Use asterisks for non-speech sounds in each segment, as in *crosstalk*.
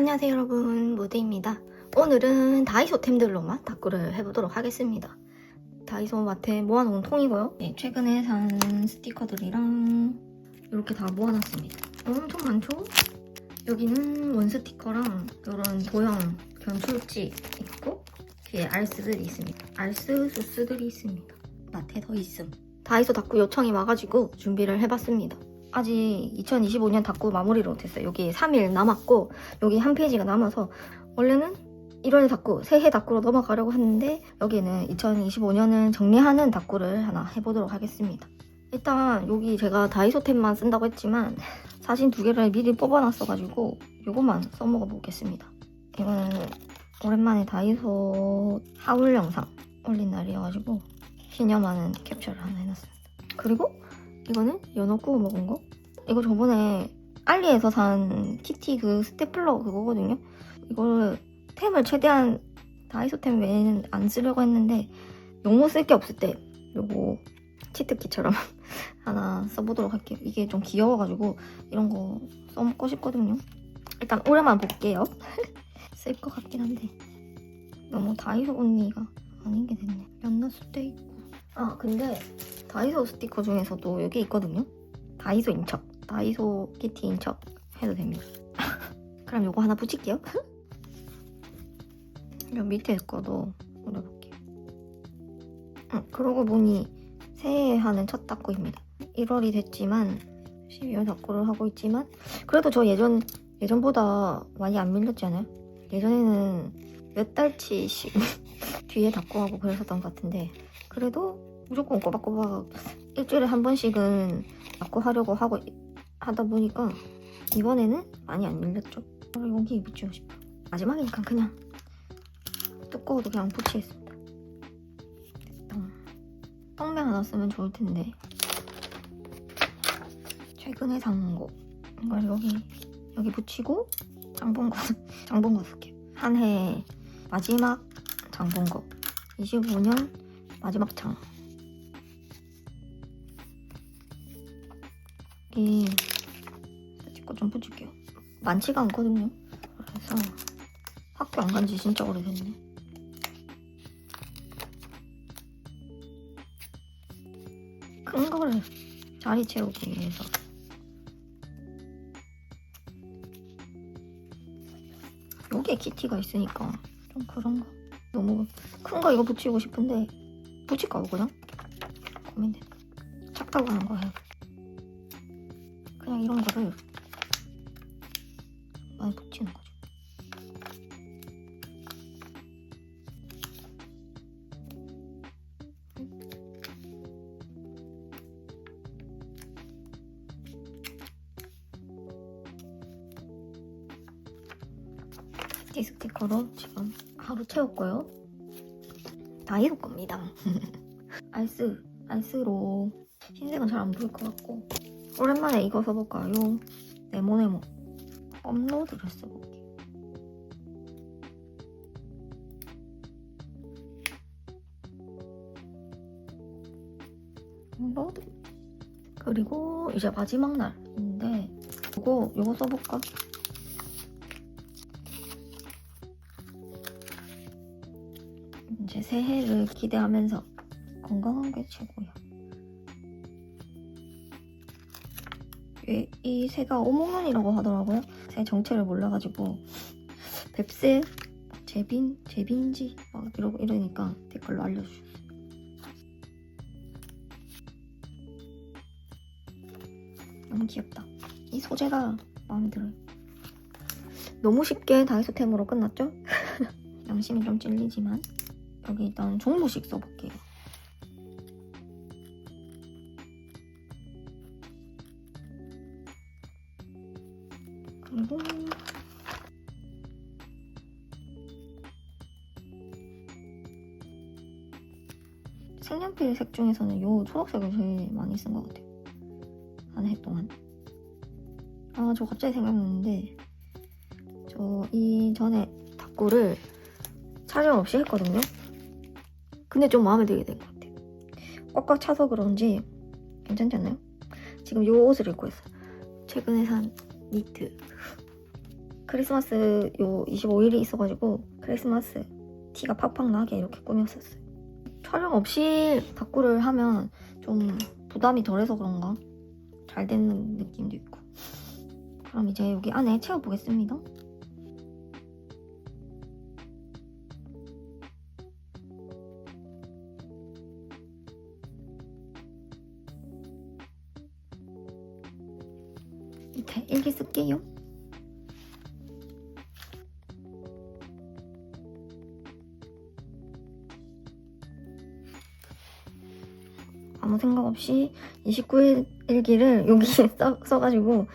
안녕하세요 여러분. 무대입니다. 오늘은 다이소템들로만 다꾸를 해보도록 하겠습니다. 다이소 마트에 모아놓은 통이고요. 네, 최근에 산 스티커들이랑 이렇게 다 모아놨습니다. 엄청 많죠? 여기는 원 스티커랑 이런 도형 견출지 있고 뒤에 알스들이 있습니다. 알스 소스들이 있습니다. 마트에 더 있음. 다이소 다꾸 요청이 와가지고 준비를 해봤습니다 아직 2025년 닫고 마무리를 못했어요. 여기 3일 남았고 여기 한 페이지가 남아서 원래는 1월 닫고 새해 닫고로 넘어가려고 했는데 여기는 2025년은 정리하는 닫고를 하나 해보도록 하겠습니다. 일단 여기 제가 다이소템만 쓴다고 했지만 사진 두 개를 미리 뽑아놨어가지고 이것만 써먹어 보겠습니다. 이거는 오랜만에 다이소 하울 영상 올린 날이어가지고 기념하는 캡처를 하나 해놨습니다. 그리고 이거는 연어 구워 먹은 거? 이거 저번에 알리에서 산 키티 그 스테플러 그거거든요. 이거를 템을 최대한 다이소템 외에는 안 쓰려고 했는데 너무 쓸 게 없을 때 요거 치트키처럼 *laughs* 하나 써보도록 할게요. 이게 좀 귀여워가지고 이런 거 써먹고 싶거든요. 일단 오래만 볼게요. *laughs* 쓸 것 같긴 한데 너무 다이소 언니가 아닌 게 됐네. 연나 스테이크. 아 근데 다이소 스티커 중에서도 여기 있거든요. 다이소 인척, 다이소 키티 인척 해도 됩니다. *laughs* 그럼 요거 하나 붙일게요. *laughs* 요 밑에 거도 올려볼게요. 응, 그러고 보니 새해 하는 첫 닦고입니다. 1월이 됐지만 12월 닦고를 하고 있지만 그래도 저 예전 예전보다 많이 안 밀렸지 않아요? 예전에는 몇 달치씩 *laughs* 뒤에 닦고 하고 그랬었던 것 같은데 그래도 무조건 꼬박꼬박 일주일에 한 번씩은 닦고 하려고 하고 하다 보니까 이번에는 많이 안 밀렸죠. 아, 여기 붙이고 싶어. 마지막이니까 그냥 두꺼워도 그냥 붙이겠습니다. 됐다. 떡면 하나 쓰면 좋을 텐데 최근에 산 거. 이걸 여기 여기 붙이고 장본거 *laughs* 장본거 쓸게요. 한 해 마지막 장본거 25년 마지막 장. 여기 찍고 좀 붙일게요. 많지가 않거든요. 그래서 학교 안 간 지 진짜 오래됐네. 큰 거를 자리 채우기 위해서 여기에 키티가 있으니까 좀 그런가 너무 큰 거 이거 붙이고 싶은데 붙일까 그냥? 고민돼 작다고 하는 거예요 그냥 이런 거를 많이 붙이는 거죠. 티 스티커로 지금 하루 채웠고요. 다이소 겁니다. 알스, 알스로 흰색은 잘 안 보일 것 같고 오랜만에 이거 써볼까요? 네모네모 업로드를 써볼게요. 업로드 그리고 이제 마지막 날인데 이거 이거 써볼까? 새해를 기대하면서 건강한 게 최고야. 이, 이 새가 오목눈이라고 하더라고요. 새 정체를 몰라가지고 뱁새, 제빈, 제빈지 막 이러고 이러니까 댓글로 알려주셨어요. 너무 귀엽다. 이 소재가 마음에 들어요. 너무 쉽게 다이소템으로 끝났죠? *laughs* 양심이 좀 찔리지만 여기 일단 종무식 써볼게요. 그리고 색연필 색 중에서는 이 초록색을 제일 많이 쓴 것 같아요. 한 해 동안. 아, 저 갑자기 생각났는데 저 이전에 탁구를 촬영 없이 했거든요. 근데 좀 마음에 들게 된 것 같아요. 꽉꽉 차서 그런지 괜찮지 않나요? 지금 이 옷을 입고 있어요. 최근에 산 니트 크리스마스 요 25일이 있어가지고 크리스마스 티가 팍팍 나게 이렇게 꾸몄었어요. 촬영 없이 다꾸를 하면 좀 부담이 덜해서 그런가 잘 되는 느낌도 있고. 그럼 이제 여기 안에 채워보겠습니다. 밑에 일기 쓸게요. 아무 생각 없이 29일 일기를 여기 *laughs* 써, 써가지고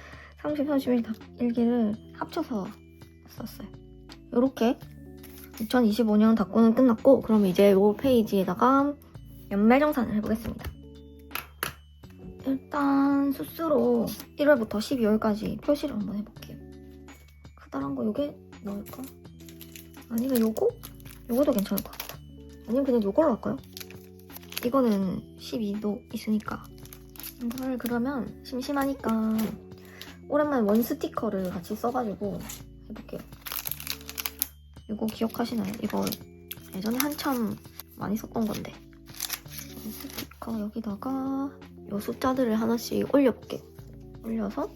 30, 31 다- 일기를 합쳐서 썼어요. 이렇게 2025년 닭고는 끝났고 그럼 이제 이 페이지에다가 연말 정산을 해보겠습니다. 일단 수스로 1월부터 12월까지 표시를 한번 해볼게요. 크다란 거 요게 넣을까? 아니면 요거? 요거도 괜찮을 것 같다. 아니면 그냥 요걸로 할까요? 이거는 12도 있으니까 이걸 그러면 심심하니까 오랜만에 원 스티커를 같이 써가지고 해볼게요. 이거 기억하시나요? 이거 예전에 한참 많이 썼던 건데 원 스티커 여기다가 요 숫자들을 하나씩 올려볼게요. 올려서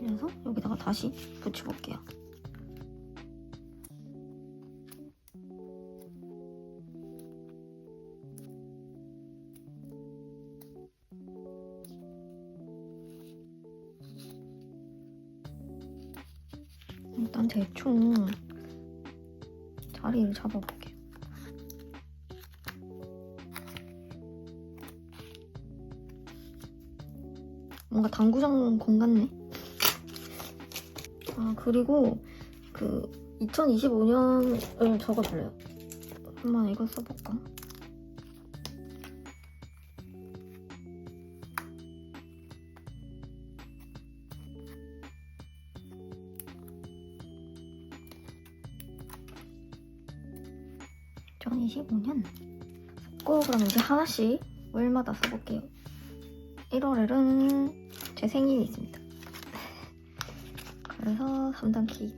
올려서 여기다가 다시 붙여볼게요. 일단 대충 자리를 잡아볼게요. 뭔가 당구장 공 같네. 아 그리고 그 2025년을 적어줄래요? 한번 이거 써볼까? (2025년) 꼭 그럼 이제 하나씩 월마다 써볼게요 1월에는 제 생일이 있습니다. *laughs* 그래서 3단 케이크.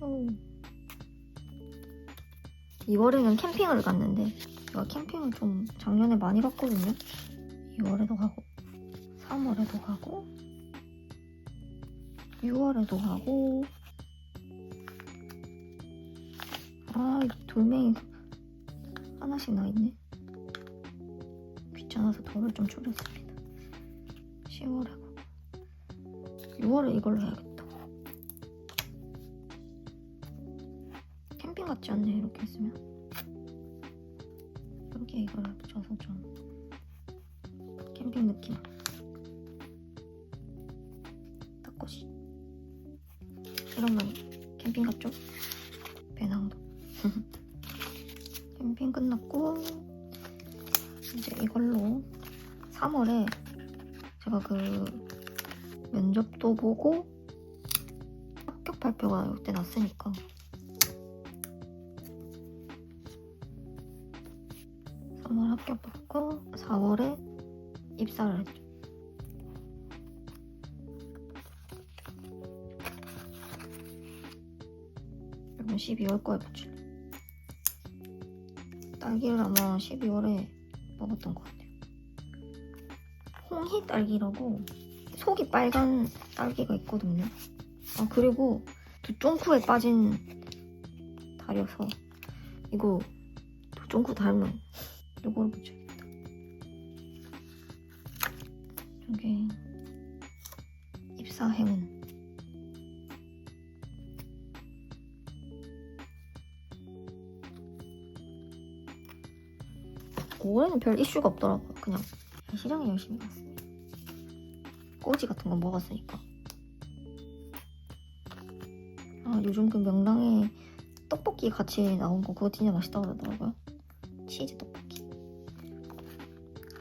오. 2월에는 캠핑을 갔는데 제가 캠핑을 좀 작년에 많이 갔거든요. 2월에도 가고 3월에도 가고 6월에도 가고 아, 이 돌멩이 하나씩 나 있네. 귀찮아서 덜을 좀 줄였습니다. 10월에 가고 6월에 이걸로 해야겠다. 캠핑 같지 않네 이렇게 했으면 이렇게 이걸 붙여서 좀 캠핑 느낌 닭꼬시 이러면 캠핑 같죠? 배낭도 *laughs* 캠핑 끝났고 이제 이걸로 3월에 제가 그 면접도 보고 합격 발표가 이때 났으니까 3월 합격 받고 4월에 입사를 했죠. 이건 12월 거에 붙일래. 딸기를 아마 12월에 먹었던 것 같아요. 홍희 딸기라고 속이 빨간 딸기가 있거든요. 아 그리고 두 쫑쿠에 빠진 달이어서 이거 두 쫑쿠 닮은 이거를 붙여야겠다. 저게 입사 행운. 올해는 별 이슈가 없더라고요. 그냥 시장에 열심히 갔습니다. 꼬지 같은 거 먹었으니까. 아, 요즘 그 명랑에 떡볶이 같이 나온 거 그거 진짜 맛있다고 그러더라고요. 치즈 떡볶이.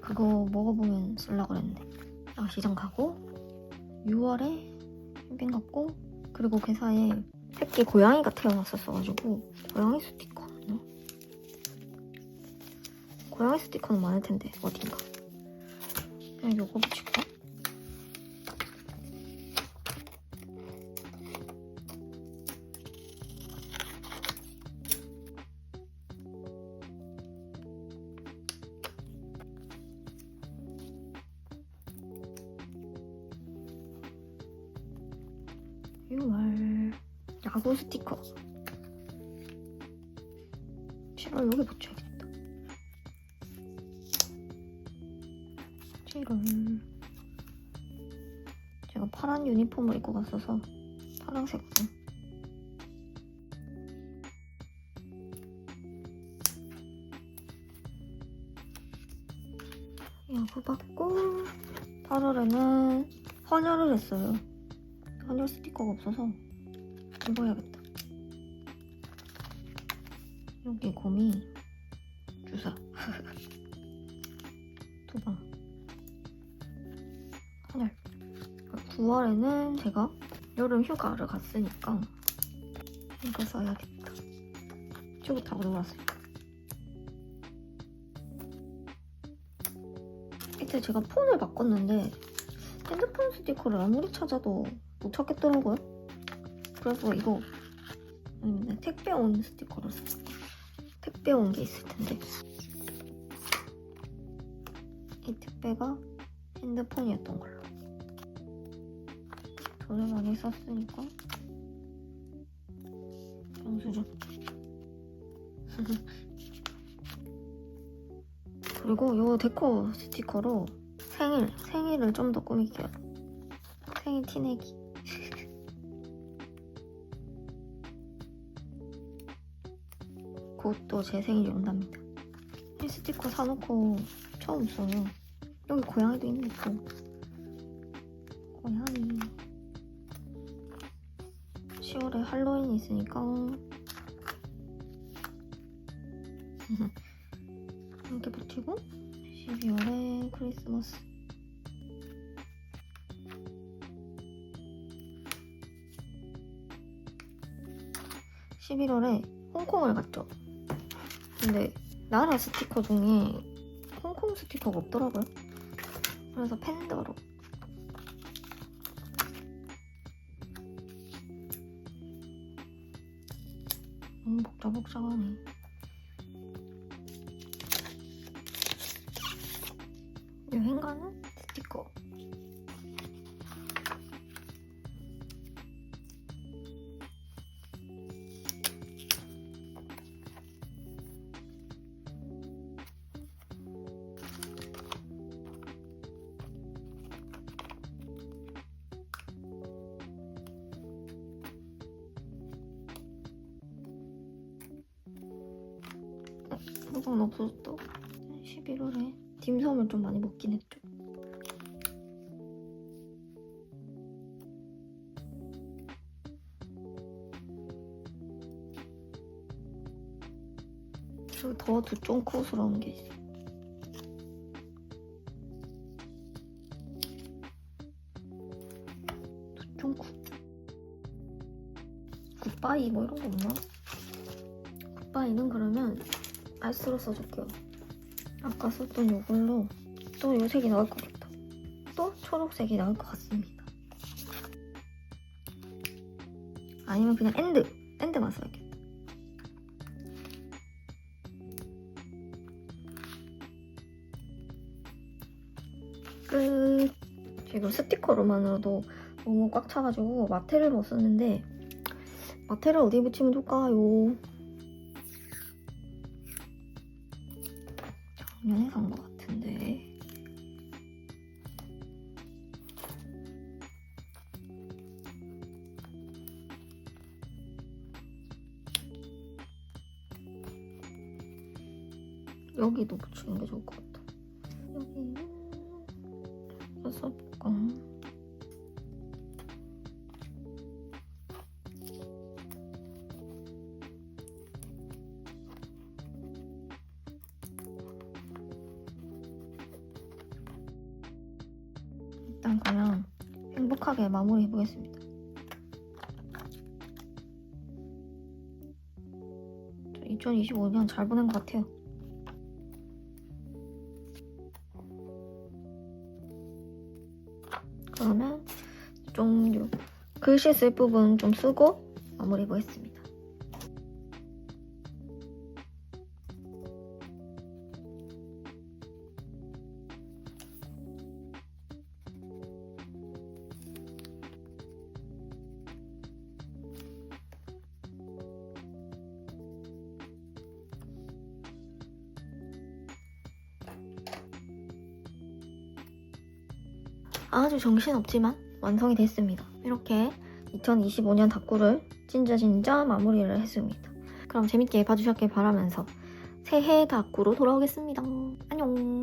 그거 먹어보면 쓸라 그랬는데. 아, 시장 가고 6월에 캠핑 갔고 그리고 그 사이에 새끼 고양이가 태어났었어가지고 고양이 스티 고양이 스티커는 많을 텐데 어딘가. 그냥 요거 붙일까? 유월 야구 스티커. 싫어 여기 붙여야겠다. 7월 제가 파란 유니폼을 입고 갔어서 파란색 거 야구 받고 8월에는 헌혈을 했어요. 헌혈 스티커가 없어서 이거 해야겠다. 여기 곰이 주사. *laughs* 두방 9월에는 제가 여름 휴가를 갔으니까 이거 써야겠다 저기 타고 놀았어요 이때 제가 폰을 바꿨는데 핸드폰 스티커를 아무리 찾아도 못 찾겠더라고요. 그래서 이거 아니면 택배 온 스티커를 샀어요. 택배 온 게 있을 텐데 이 택배가 핸드폰이었던 걸로. 돈을 많이 썼으니까 영수증. *laughs* 그리고 요 데코 스티커로 생일, 생일을 좀 더 꾸밀게요. 생일 티내기. *laughs* 곧 또 제 생일이 온답니다. 이 스티커 사놓고 처음 써요. 여기 고양이도 있네, 또. 고양이. 10월에 할로윈이 있으니까. *laughs* 이렇게 붙이고 12월에 크리스마스. (11월에) 홍콩을 갔죠. 근데 나라 스티커 중에 홍콩 스티커가 없더라고요. 그래서 팬더로 너무 복잡복잡하네. 여행 가는 항상 없어졌다. 11월에 딤섬을 좀 많이 먹긴 했죠. 그리고 더 두쫑코스러운 게 있어. 두쫑코. 굿바이 뭐 이런 거 없나? 굿바이는 그러면 알스로 써줄게요. 아까 썼던 이걸로 또 이 색이 나올 것 같다. 또 초록색이 나올 것 같습니다. 아니면 그냥 엔드, 엔드만 써야겠다. 끝. 지금 스티커로만으로도 너무 꽉 차가지고 마테를 못 썼는데 마테를 어디 붙이면 좋을까요? 작년에 산것 같은데. 여기도 붙이는 게 좋을 것 같아. 여기는 써볼까? 행복하게 마무리 해 보겠습니다. 2025년 잘 보낸 것 같아요. 그러면 좀 요- 글씨 쓸 부분 좀 쓰고 마무리 해 보겠습니다. 아주 정신없지만 완성이 됐습니다. 이렇게 2025년 다꾸를 진짜 진짜 마무리를 했습니다. 그럼 재밌게 봐주셨길 바라면서 새해 다꾸로 돌아오겠습니다. 안녕.